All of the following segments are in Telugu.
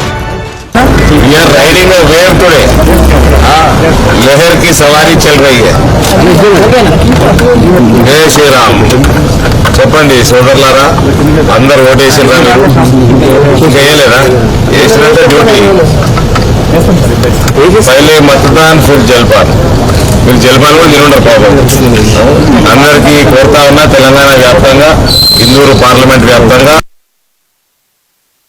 We are riding a wave today. हाँ लहर की सवारी चल रही है जय श्री राम చెప్పండి సోదరులారా అందరు ఓటేసిండ్రా మీరు? చేయలేదా వేసినంత డ్యూటీ. పైలే మతదాన్ ఫిర్ జల్పాన్. మీరు జల్పాన్ కూడా తినుండరు పాపం. అందరికీ కోరుతా ఉన్నా తెలంగాణ వ్యాప్తంగా ఇందూరు పార్లమెంట్ వ్యాప్తంగా.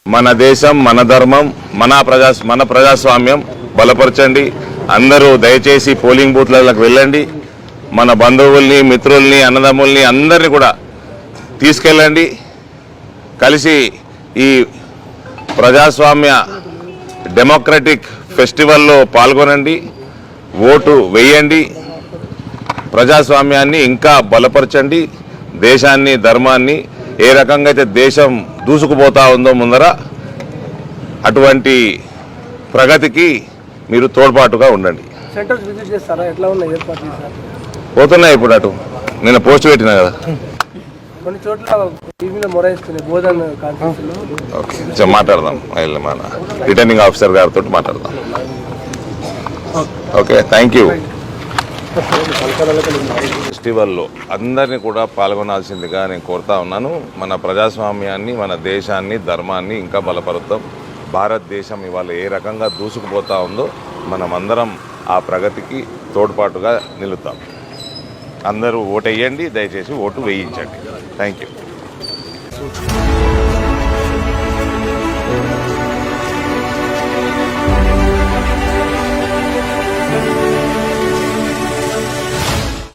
మన దేశం మన ధర్మం మన ప్రజా మన ప్రజాస్వామ్యం బలపరచండి. అందరూ దయచేసి పోలింగ్ బూత్లకు వెళ్ళండి. మన బంధువుల్ని మిత్రుల్ని అన్నదమ్ముల్ని అందరినీ కూడా తీసుకెళ్ళండి. కలిసి ఈ ప్రజాస్వామ్య డెమోక్రటిక్ ఫెస్టివల్లో పాల్గొనండి. ఓటు వేయండి. ప్రజాస్వామ్యాన్ని ఇంకా బలపరచండి. దేశాన్ని ధర్మాన్ని ఏ రకంగా అయితే దేశం దూసుకుపోతా ఉందో ముందర అటువంటి ప్రగతికి మీరు తోడ్పాటుగా ఉండండి. పోతున్నాయి ఇప్పుడు అటు. నేను పోస్ట్ పెట్టినా కదా. కొన్ని చోట్ల టీవీలో మొరాయిస్తున్నాయి బోధన్ కాన్ఫరెన్స్లో మాట్లాడదాం. వెళ్ళి మన రిటర్నింగ్ ఆఫీసర్ గారితో మాట్లాడదాం. Okay thank you. ఫెస్టివల్లో అందరినీ కూడా పాల్గొనాల్సిందిగా నేను కోరుతా ఉన్నాను. మన ప్రజాస్వామ్యాన్ని మన దేశాన్ని ధర్మాన్ని ఇంకా బలపరుద్దాం. భారతదేశం ఇవాళ ఏ రకంగా దూసుకుపోతా ఉందో మనమందరం ఆ ప్రగతికి తోడ్పాటుగా నిలుతాం అందరూ ఓటు వేయండి దయచేసి ఓటు వేయించండి. Thank you